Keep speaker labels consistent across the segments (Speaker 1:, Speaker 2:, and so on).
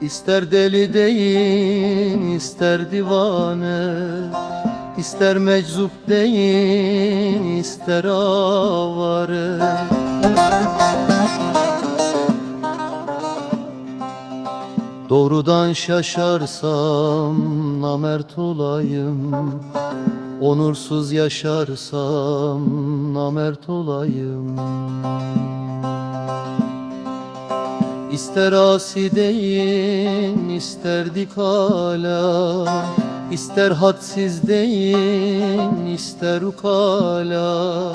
Speaker 1: İster deli deyin, ister divane İster meczup deyin, ister avare. Doğrudan şaşarsam namert olayım. Onursuz yaşarsam namert olayım. İster asi deyin, ister dikala. İster hadsiz deyin, ister ukala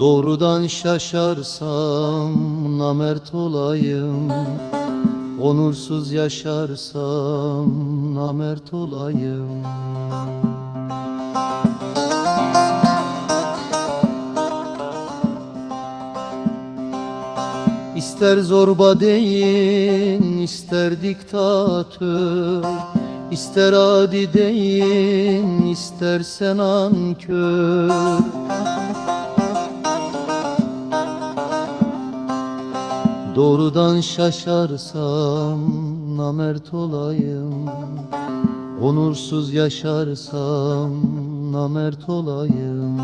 Speaker 1: Doğrudan şaşarsam namert olayım. Onursuz yaşarsam namert olayım. İster zorba deyin, ister diktatör. İster adi deyin, istersen ankör Doğrudan şaşarsam namert olayım. Onursuz yaşarsam namert olayım.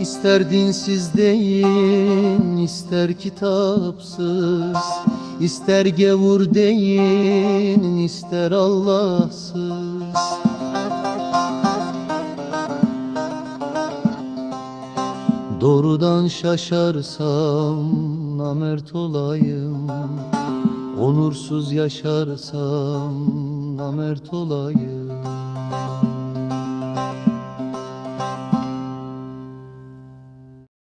Speaker 1: İster dinsiz deyin, ister kitapsız. İster gevur deyin, ister Allahsız Doğrudan şaşarsam namert olayım. Onursuz yaşarsam namert olayım